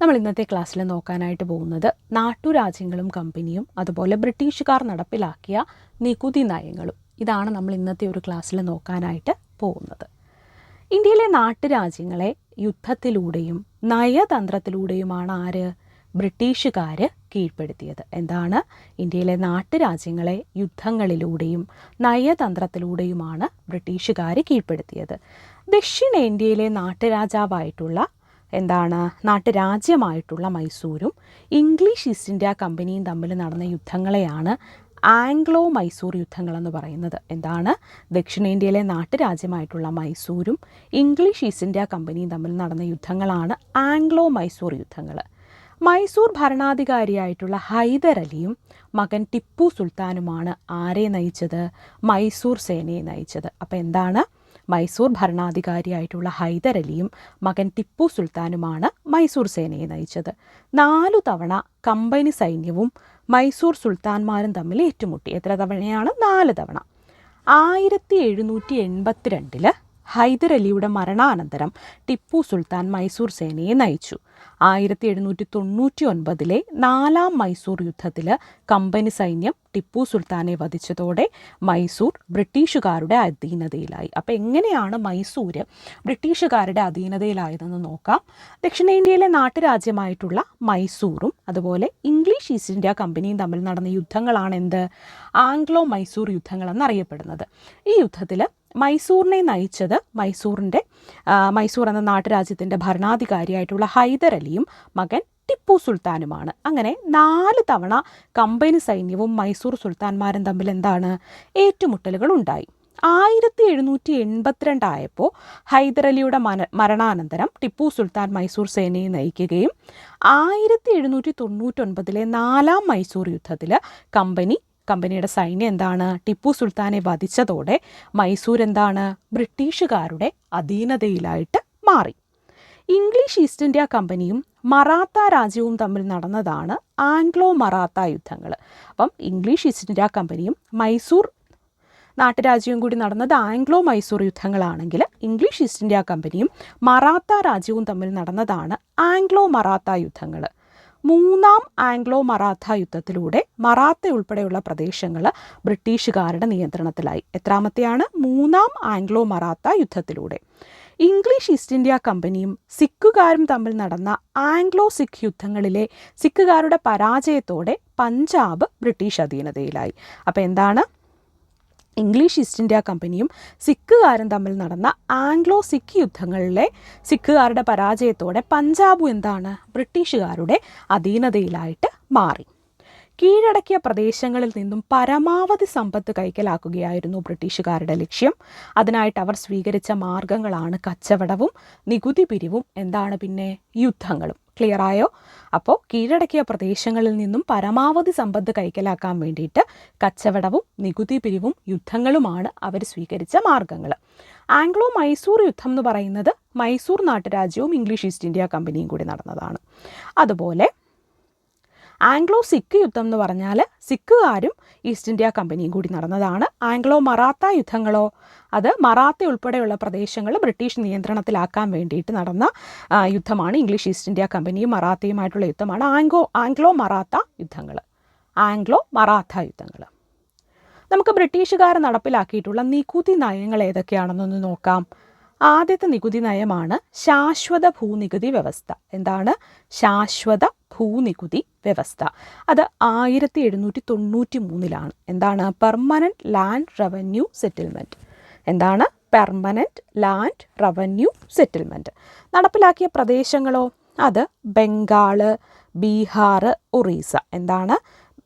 നമ്മൾ ഇന്നത്തെ ക്ലാസ്സിൽ നോക്കാനായിട്ട് പോകുന്നത് നാട്ടുരാജ്യങ്ങളും കമ്പനിയും അതുപോലെ ബ്രിട്ടീഷുകാർ നടപ്പിലാക്കിയ നികുതി നയങ്ങളും. ഇതാണ് നമ്മൾ ഇന്നത്തെ ഒരു ക്ലാസ്സിൽ നോക്കാനായിട്ട് പോകുന്നത്. ഇന്ത്യയിലെ നാട്ടുരാജ്യങ്ങളെ യുദ്ധത്തിലൂടെയും നയതന്ത്രത്തിലൂടെയുമാണ് ആര്? ബ്രിട്ടീഷുകാർ കീഴ്പ്പെടുത്തിയത്. എന്താണ്? ഇന്ത്യയിലെ നാട്ടുരാജ്യങ്ങളെ യുദ്ധങ്ങളിലൂടെയും നയതന്ത്രത്തിലൂടെയുമാണ് ബ്രിട്ടീഷുകാർ കീഴ്പ്പെടുത്തിയത്. ദക്ഷിണേന്ത്യയിലെ നാട്ടുരാജാവായിട്ടുള്ള എന്താണ് നാട്ടുരാജ്യമായിട്ടുള്ള മൈസൂരും ഇംഗ്ലീഷ് ഈസ്റ്റ് ഇന്ത്യ കമ്പനിയും തമ്മിൽ നടന്ന യുദ്ധങ്ങളെയാണ് ആംഗ്ലോ മൈസൂർ യുദ്ധങ്ങളെന്ന് പറയുന്നത്. എന്താണ് ദക്ഷിണേന്ത്യയിലെ നാട്ടുരാജ്യമായിട്ടുള്ള മൈസൂരും ഇംഗ്ലീഷ് ഈസ്റ്റ് ഇന്ത്യ കമ്പനിയും തമ്മിൽ നടന്ന യുദ്ധങ്ങളാണ് ആംഗ്ലോ മൈസൂർ യുദ്ധങ്ങൾ. മൈസൂർ ഭരണാധികാരിയായിട്ടുള്ള ഹൈദർ അലിയും മകൻ ടിപ്പു സുൽത്താനുമാണ് ആരെ നയിച്ചത്? മൈസൂർ സേനയെ നയിച്ചത്. അപ്പോൾ എന്താണ് മൈസൂർ ഭരണാധികാരിയായിട്ടുള്ള ഹൈദരലിയും മകൻ ടിപ്പു സുൽത്താനുമാണ് മൈസൂർ സേനയെ നയിച്ചത്. നാലു തവണ കമ്പനി സൈന്യവും മൈസൂർ സുൽത്താൻമാരും തമ്മിൽ ഏറ്റുമുട്ടി. എത്ര തവണയാണ്? നാല് തവണ. ആയിരത്തി എഴുന്നൂറ്റി എൺപത്തിരണ്ടിൽ ഹൈദർ അലിയുടെ മരണാനന്തരം ടിപ്പു സുൽത്താൻ മൈസൂർ സേനയെ നയിച്ചു. ആയിരത്തി എഴുന്നൂറ്റി തൊണ്ണൂറ്റി ഒൻപതിലെ നാലാം മൈസൂർ യുദ്ധത്തിൽ കമ്പനി സൈന്യം ടിപ്പു സുൽത്താനെ വധിച്ചതോടെ മൈസൂർ ബ്രിട്ടീഷുകാരുടെ അധീനതയിലായി. അപ്പോൾ എങ്ങനെയാണ് മൈസൂർ ബ്രിട്ടീഷുകാരുടെ അധീനതയിലായതെന്ന് നോക്കാം. ദക്ഷിണേന്ത്യയിലെ നാട്ടുരാജ്യമായിട്ടുള്ള മൈസൂറും അതുപോലെ ഇംഗ്ലീഷ് ഈസ്റ്റ് ഇന്ത്യ കമ്പനിയും തമ്മിൽ നടന്ന യുദ്ധങ്ങളാണ് എന്ത് ആംഗ്ലോ മൈസൂർ യുദ്ധങ്ങൾ എന്നറിയപ്പെടുന്നത് ഈ യുദ്ധത്തിൽ മൈസൂറിനെ നയിച്ചത് മൈസൂറിന്റെ മൈസൂർ എന്ന നാട്ടുരാജ്യത്തിന്റെ ഭരണാധികാരിയായിട്ടുള്ള ഹൈദർ അലിയും മകൻ ടിപ്പു സുൽത്താനുമാണ്. അങ്ങനെ നാല് തവണ കമ്പനി സൈന്യവും മൈസൂർ സുൽത്താൻമാരും തമ്മിൽ എന്താണ് ഏറ്റുമുട്ടലുകൾ ഉണ്ടായി. ആയിരത്തി എഴുന്നൂറ്റി എൺപത്തിരണ്ടായപ്പോൾ ഹൈദരലിയുടെ മന മരണാനന്തരം ടിപ്പു സുൽത്താൻ മൈസൂർ സേനയെ നയിക്കുകയും ആയിരത്തി എഴുന്നൂറ്റി തൊണ്ണൂറ്റൊൻപതിലെ നാലാം മൈസൂർ യുദ്ധത്തിൽ കമ്പനി കമ്പനിയുടെ സൈന്യം എന്താണ് ടിപ്പു സുൽത്താനെ വധിച്ചതോടെ മൈസൂർ എന്താണ് ബ്രിട്ടീഷുകാരുടെ അധീനതയിലായിട്ട് മാറി. ഇംഗ്ലീഷ് ഈസ്റ്റ് ഇന്ത്യ കമ്പനിയും മറാത്ത രാജ്യവും തമ്മിൽ നടന്നതാണ് ആംഗ്ലോ മറാത്ത യുദ്ധങ്ങൾ. അപ്പം ഇംഗ്ലീഷ് ഈസ്റ്റ് ഇന്ത്യ കമ്പനിയും മൈസൂർ നാട്ടുരാജ്യവും കൂടി നടന്നത് ആംഗ്ലോ മൈസൂർ യുദ്ധങ്ങളാണെങ്കിൽ ഇംഗ്ലീഷ് ഈസ്റ്റ് ഇന്ത്യ കമ്പനിയും മറാത്ത രാജ്യവും തമ്മിൽ നടന്നതാണ് ആംഗ്ലോ മറാത്ത യുദ്ധങ്ങൾ. മൂന്നാം ആംഗ്ലോ മറാത്ത യുദ്ധത്തിലൂടെ മറാത്ത ഉൾപ്പെടെയുള്ള പ്രദേശങ്ങൾ ബ്രിട്ടീഷുകാരുടെ നിയന്ത്രണത്തിലായി. എത്രാമത്തെയാണ്? മൂന്നാം ആംഗ്ലോ മറാത്ത യുദ്ധത്തിലൂടെ. ഇംഗ്ലീഷ് ഈസ്റ്റ് ഇന്ത്യ കമ്പനിയും സിഖുകാരും തമ്മിൽ നടന്ന ആംഗ്ലോ സിഖ് യുദ്ധങ്ങളിലെ സിഖുകാരുടെ പരാജയത്തോടെ പഞ്ചാബ് ബ്രിട്ടീഷ് അധീനതയിലായി. അപ്പോൾ എന്താണ്? ഇംഗ്ലീഷ് ഈസ്റ്റ് ഇന്ത്യ കമ്പനിയും സിഖുകാരും തമ്മിൽ നടന്ന ആംഗ്ലോ സിഖ് യുദ്ധങ്ങളിലെ സിഖുകാരുടെ പരാജയത്തോടെ പഞ്ചാബും എന്താണ് ബ്രിട്ടീഷുകാരുടെ അധീനതയിലായിട്ട് മാറി. കീഴടക്കിയ പ്രദേശങ്ങളിൽ നിന്നും പരമാവധി സമ്പത്ത് കൈക്കലാക്കുകയായിരുന്നു ബ്രിട്ടീഷുകാരുടെ ലക്ഷ്യം. അതിനായിട്ട് അവർ സ്വീകരിച്ച മാർഗങ്ങളാണ് കച്ചവടവും നികുതി പിരിവും എന്താണ് പിന്നെ യുദ്ധങ്ങളും. ക്ലിയർ ആയോ അപ്പോൾ കീഴടക്കിയ പ്രദേശങ്ങളിൽ നിന്നും പരമാവധി സമ്പത്ത് കൈക്കലാക്കാൻ വേണ്ടിയിട്ട് കച്ചവടവും നികുതി പിരിവും യുദ്ധങ്ങളുമാണ് അവർ സ്വീകരിച്ച മാർഗങ്ങൾ. ആംഗ്ലോ മൈസൂർ യുദ്ധം എന്ന് പറയുന്നത് മൈസൂർ നാട്ടുരാജ്യവും ഇംഗ്ലീഷ് ഈസ്റ്റ് ഇന്ത്യ കമ്പനിയും കൂടി നടന്നതാണ്. അതുപോലെ ആംഗ്ലോ സിഖ് യുദ്ധം എന്ന് പറഞ്ഞാൽ സിഖുകാരും ഈസ്റ്റ് ഇന്ത്യ കമ്പനിയും കൂടി നടന്നതാണ്. ആംഗ്ലോ മറാത്ത യുദ്ധങ്ങളോ അത് മറാത്ത ഉൾപ്പെടെയുള്ള പ്രദേശങ്ങൾ ബ്രിട്ടീഷ് നിയന്ത്രണത്തിലാക്കാൻ വേണ്ടിയിട്ട് നടന്ന യുദ്ധമാണ് ഇംഗ്ലീഷ് ഈസ്റ്റ് ഇന്ത്യ കമ്പനിയും മറാത്തയുമായിട്ടുള്ള യുദ്ധമാണ്. ആംഗ്ലോ ആംഗ്ലോ മറാത്ത യുദ്ധങ്ങൾ ആംഗ്ലോ മറാത്ത യുദ്ധങ്ങൾ നമുക്ക് ബ്രിട്ടീഷുകാർ നടപ്പിലാക്കിയിട്ടുള്ള നികുതി നയങ്ങൾ ഏതൊക്കെയാണെന്നൊന്ന് നോക്കാം. ആദ്യത്തെ നികുതി നയമാണ് ശാശ്വത ഭൂനികുതി വ്യവസ്ഥ. എന്താണ്? ശാശ്വത ഭൂനികുതി വ്യവസ്ഥ. അത് ആയിരത്തി എഴുന്നൂറ്റി തൊണ്ണൂറ്റി മൂന്നിലാണ് എന്താണ്? പെർമനന്റ് ലാൻഡ് റവന്യൂ സെറ്റിൽമെന്റ് എന്താണ്? പെർമനന്റ് ലാൻഡ് റവന്യൂ സെറ്റിൽമെന്റ് നടപ്പിലാക്കിയ പ്രദേശങ്ങളോ? അത് ബംഗാൾ ബീഹാർ ഒറീസ. എന്താണ്?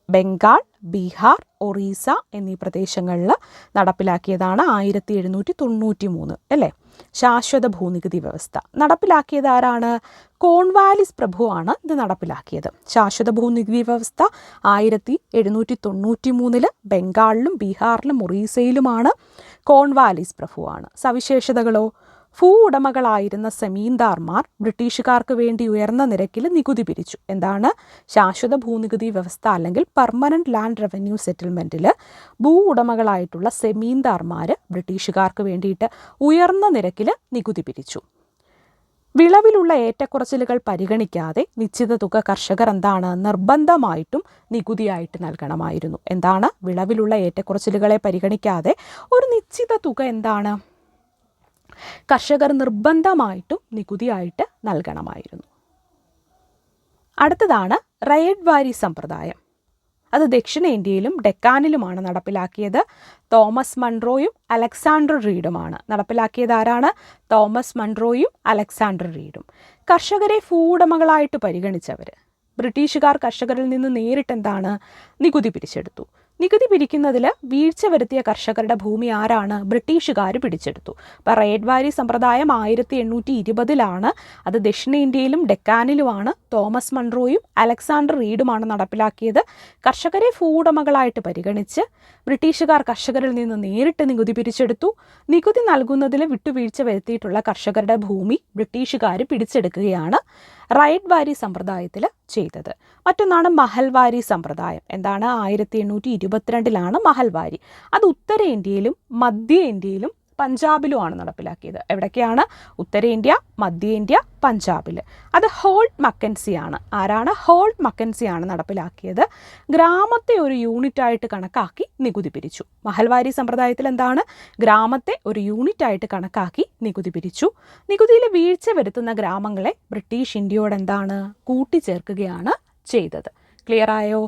ബംഗാൾ ബീഹാർ ഒറീസ എന്നീ പ്രദേശങ്ങളിൽ നടപ്പിലാക്കിയതാണ് ആയിരത്തി എഴുന്നൂറ്റി തൊണ്ണൂറ്റി മൂന്ന് അല്ലേ? ശാശ്വത ഭൂനികുതി വ്യവസ്ഥ. നടപ്പിലാക്കിയത് ആരാണ്? കോൺവാലിസ് പ്രഭുവാണ് ഇത് നടപ്പിലാക്കിയത്. ശാശ്വത ഭൂനികുതി വ്യവസ്ഥ ആയിരത്തി എഴുന്നൂറ്റി തൊണ്ണൂറ്റി മൂന്നിൽ ബംഗാളിലും ബീഹാറിലും ഒറീസയിലുമാണ് കോൺവാലിസ് പ്രഭുവാണ്. സവിശേഷതകളോ? ഭൂ ഉടമകളായിരുന്ന സെമീന്ദാർമാർ ബ്രിട്ടീഷുകാർക്ക് വേണ്ടി ഉയർന്ന നിരക്കിൽ നികുതി പിരിച്ചു. എന്താണ്? ശാശ്വത ഭൂനികുതി വ്യവസ്ഥ അല്ലെങ്കിൽ പെർമനന്റ് ലാൻഡ് റവന്യൂ സെറ്റിൽമെന്റിൽ ഭൂ ഉടമകളായിട്ടുള്ള സെമീന്ദാർമാർ ബ്രിട്ടീഷുകാർക്ക് വേണ്ടിയിട്ട് ഉയർന്ന നിരക്കിൽ നികുതി പിരിച്ചു. വിളവിലുള്ള ഏറ്റക്കുറച്ചിലുകൾ പരിഗണിക്കാതെ നിശ്ചിത തുക കർഷകർ എന്താണ്? നിർബന്ധമായിട്ടും നികുതിയായിട്ട് നൽകണമായിരുന്നു. എന്താണ്? വിളവിലുള്ള ഏറ്റക്കുറച്ചിലുകളെ പരിഗണിക്കാതെ ഒരു നിശ്ചിത തുക എന്താണ്? കർഷകർ നിർബന്ധമായിട്ടും നികുതിയായിട്ട് നൽകണമായിരുന്നു. അടുത്തതാണ് റയഡ് വാരി സമ്പ്രദായം. അത് ദക്ഷിണേന്ത്യയിലും ഡെക്കാനിലുമാണ് നടപ്പിലാക്കിയത്. തോമസ് മൺട്രോയും അലക്സാണ്ടർ റീഡുമാണ്. നടപ്പിലാക്കിയത് ആരാണ്? തോമസ് മൺട്രോയും അലക്സാണ്ടർ റീഡും. കർഷകരെ ഭൂവുടമകളായിട്ട് പരിഗണിച്ചവർ ബ്രിട്ടീഷുകാർ കർഷകരിൽ നിന്ന് നേരിട്ട് എന്താണ് നികുതി പിരിച്ചെടുത്തു. നികുതി പിരിക്കുന്നതിൽ വീഴ്ച വരുത്തിയ കർഷകരുടെ ഭൂമി ആരാണ് ബ്രിട്ടീഷുകാർ പിടിച്ചെടുത്തു. അപ്പോൾ റേഡ് വാരി സമ്പ്രദായം ആയിരത്തി എണ്ണൂറ്റി ഇരുപതിലാണ്. അത് ദക്ഷിണേന്ത്യയിലും ഡെക്കാനിലുമാണ്. തോമസ് മൺറോയും അലക്സാണ്ടർ റീഡുമാണ് നടപ്പിലാക്കിയത്. കർഷകരെ ഭൂവുടമകളായിട്ട് പരിഗണിച്ച് ബ്രിട്ടീഷുകാർ കർഷകരിൽ നിന്ന് നേരിട്ട് നികുതി പിരിച്ചെടുത്തു. നികുതി നൽകുന്നതിൽ വിട്ടുവീഴ്ച വരുത്തിയിട്ടുള്ള കർഷകരുടെ ഭൂമി ബ്രിട്ടീഷുകാർ പിടിച്ചെടുക്കുകയാണ് റൈഡ് വാരി സമ്പ്രദായത്തിൽ ചെയ്തത്. മറ്റൊന്നാണ് മഹൽവാരി സമ്പ്രദായം. എന്താണ്? ആയിരത്തി എണ്ണൂറ്റി ഇരുപത്തിരണ്ടിലാണ് മഹൽവാരി അത് ഉത്തരേന്ത്യയിലും മധ്യ ഇന്ത്യയിലും പഞ്ചാബിലുമാണ് നടപ്പിലാക്കിയത്. എവിടൊക്കെയാണ്? ഉത്തരേന്ത്യ മധ്യേന്ത്യ പഞ്ചാബിൽ അത് ഹോൾഡ് മക്കൻസി ആണ് ആരാണ്? ഹോൾഡ് മക്കൻസി ആണ് നടപ്പിലാക്കിയത്. ഗ്രാമത്തെ ഒരു യൂണിറ്റായിട്ട് കണക്കാക്കി നികുതി പിരിച്ചു മഹൽവാരി സമ്പ്രദായത്തിൽ എന്താണ്? ഗ്രാമത്തെ ഒരു യൂണിറ്റായിട്ട് കണക്കാക്കി നികുതി പിരിച്ചു നികുതിയിൽ വീഴ്ച വരുത്തുന്ന ഗ്രാമങ്ങളെ ബ്രിട്ടീഷ് ഇന്ത്യയോട് എന്താണ്? കൂട്ടിച്ചേർക്കുകയാണ് ചെയ്തത്. ക്ലിയർ ആയോ?